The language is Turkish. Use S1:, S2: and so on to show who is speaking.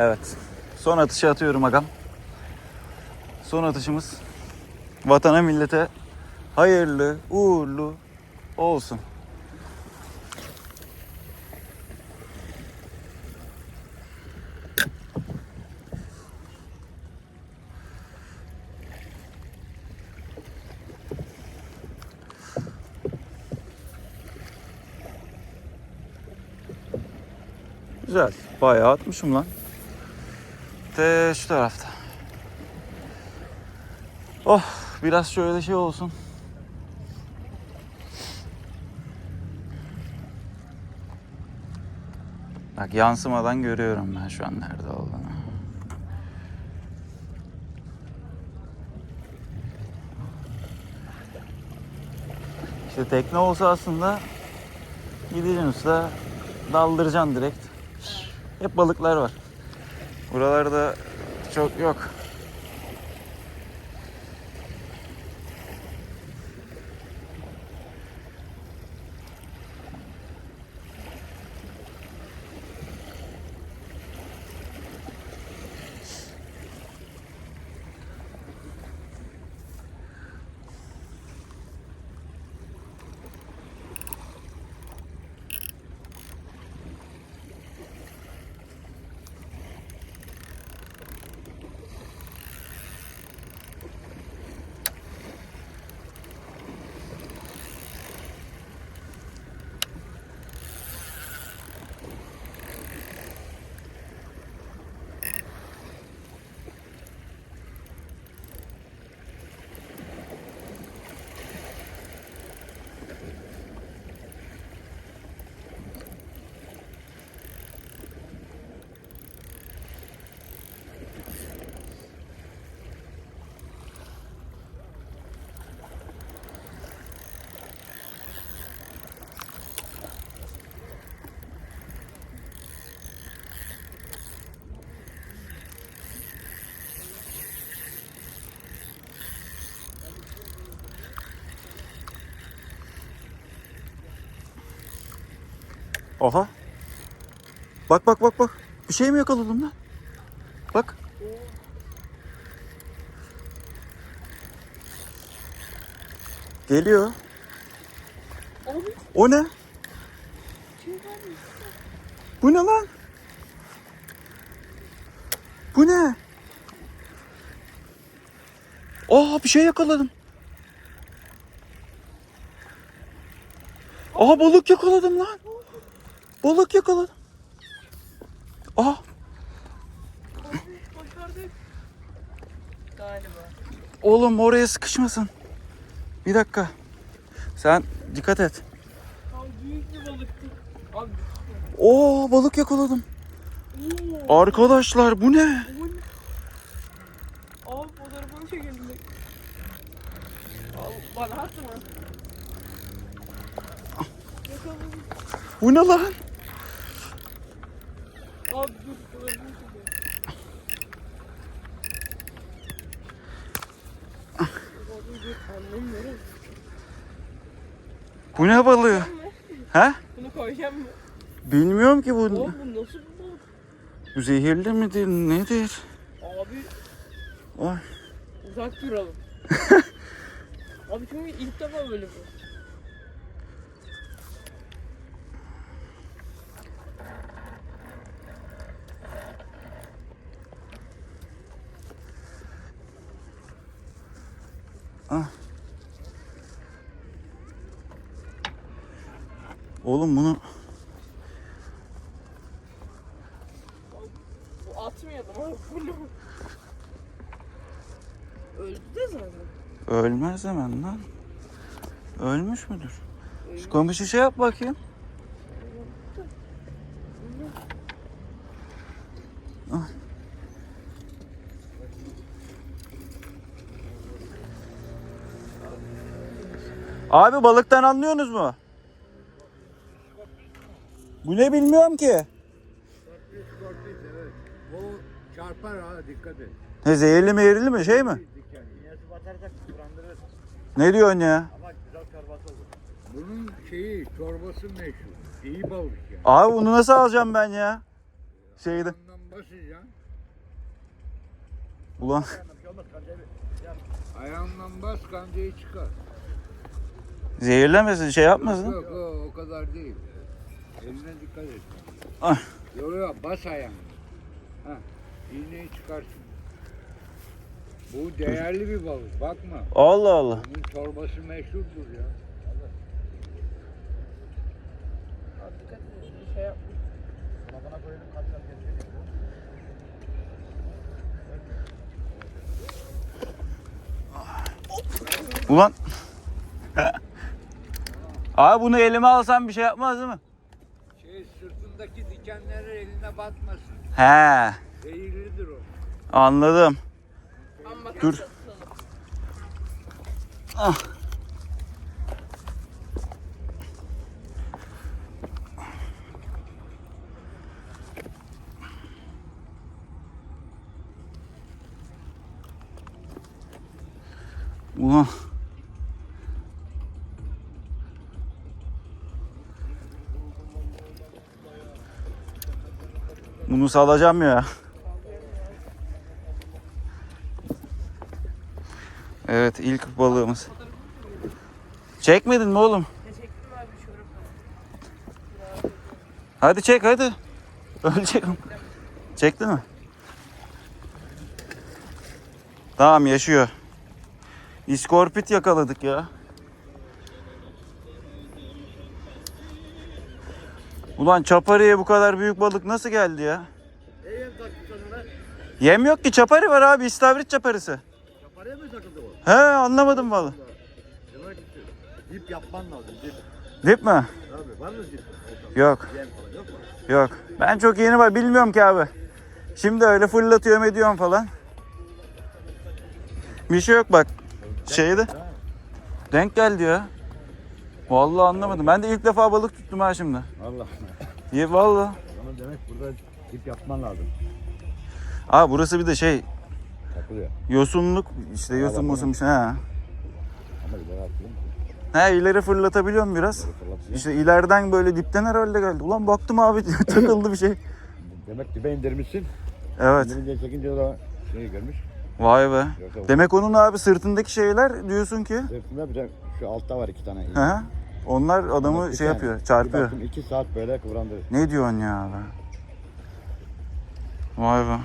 S1: Evet. Son atışı atıyorum agam. Son atışımız vatana millete hayırlı, uğurlu olsun. Güzel. Bayağı atmışım lan. De şu tarafta. Oh biraz şöyle şey olsun. Bak yansımadan görüyorum ben şu an nerede olduğunu. İşte tekne olsa aslında gideceksin usta daldıracaksın direkt. Hep balıklar var. Buralarda çok yok. Oha. Bak bak bak bak. Bir şey mi yakaladım lan? Bak. Geliyor. O ne? Bu ne lan? Bu ne? Aa bir şey yakaladım. Aa balık yakaladım lan. Balık yakaladım. Aa
S2: başardık. Galiba.
S1: oğlum oraya sıkışmasın. Bir dakika. Sen dikkat et.
S2: Abi büyük bir balıktı. Abi.
S1: Oo balık yakaladım.
S2: Oo.
S1: Arkadaşlar bu ne?
S2: Aman. Abi fotoğrafını çekelim. bana atma. Yakaladım.
S1: Bu ne lan?
S2: Abi dur?
S1: Bu ne balığı? He?
S2: Bunu koyacağım mı?
S1: Bilmiyorum ki bu.
S2: Oğlum bu nasıl bir balık?
S1: Bu zehirli midir nedir?
S2: Abi
S1: Oy.
S2: uzak duralım. Abi çünkü ilk defa böyle bu.
S1: Oğlum bunu
S2: Bu atmayalım abi bunu. Öldü de zaten.
S1: ölmez hemen lan. Ölmüş müdür? Şu komşu şey yap bakayım. Ah. Abi balıktan anlıyorsunuz mu? Bu ne bilmiyorum ki.
S3: O çarpar ha dikkat et.
S1: Ne zehirli mehirli mi şey mi?
S3: İğnesi batarsak kıvrandırır.
S1: Ne diyorsun ya?
S3: Ama güzel çorbası olur. Bunun şeyi çorbası meşhur. İyi balık yani.
S1: Abi bunu nasıl alacağım ben ya? Şeyde.
S3: Ondan Basacaksın.
S1: Ulan
S3: Ayağından bas kancayı çıkar.
S1: zehirlemesin şey yapmasın.
S3: Yok o, o kadar değil. Eline dikkat et.
S1: Ah.
S3: Yok bas ayağını. Ha, iğneyi çıkarsın. Bu değerli bir balık bakma.
S1: Allah Allah.
S3: Bunun çorbası meşhurdur ya.
S1: Ulan. Abi bunu elime alsam bir şey yapmaz değil mi?
S3: Dikenleri eline batmasın.
S1: He,
S3: Zehirlidir o.
S1: anladım. Dur. Ah. Ulan. Bunu salacağım ya. Evet ilk balığımız. Çekmedin mi oğlum? Hadi çek hadi. Ölecek. Çekti mi? Tamam yaşıyor. İskorpit yakaladık ya. Ulan çapariye bu kadar büyük balık nasıl geldi ya? Yem yok ki çapari var abi istavrit çaparısı.
S4: Paraya mı takıldı o?
S1: He anlamadım
S4: ki dip yapman lazım dip.
S1: Dip mi?
S4: Abi var mı dip?
S1: Yok
S4: Yem falan yok mu?
S1: yok. Ben çok yeni var bilmiyorum ki abi. Şimdi öyle fırlatıyorum ediyorum falan. Bir şey yok bak. Şeyde. Denk geldi ya. Vallahi anlamadım. Ben de ilk defa balık tuttum ha şimdi.
S4: Allah.
S1: Ye vallahi.
S4: Ama demek burada dip yapman lazım.
S1: Aa burası bir de şey
S4: Takılıyor.
S1: yosunluk işte yosun
S4: bak,
S1: musun ha.
S4: Ama ileri.
S1: He ileri fırlatabiliyorum biraz.
S4: Fırlatıyor.
S1: İşte ileriden böyle dipten herhalde geldi. Ulan baktım abi takıldı bir şey.
S4: Demek dibe indirmişsin.
S1: Evet.
S4: İndirince çekince o da şeyi görmüş.
S1: Vay be. Demek onun abi sırtındaki şeyler diyorsun ki.
S4: sırtında bir de şu altta var iki tane. iğne.
S1: He. Onlar adamı
S4: Bir
S1: şey
S4: tane.
S1: yapıyor,
S4: Bir
S1: çarpıyor.
S4: baktım iki saat böyle kıvrandırır.
S1: Ne diyorsun ya be? Vay be.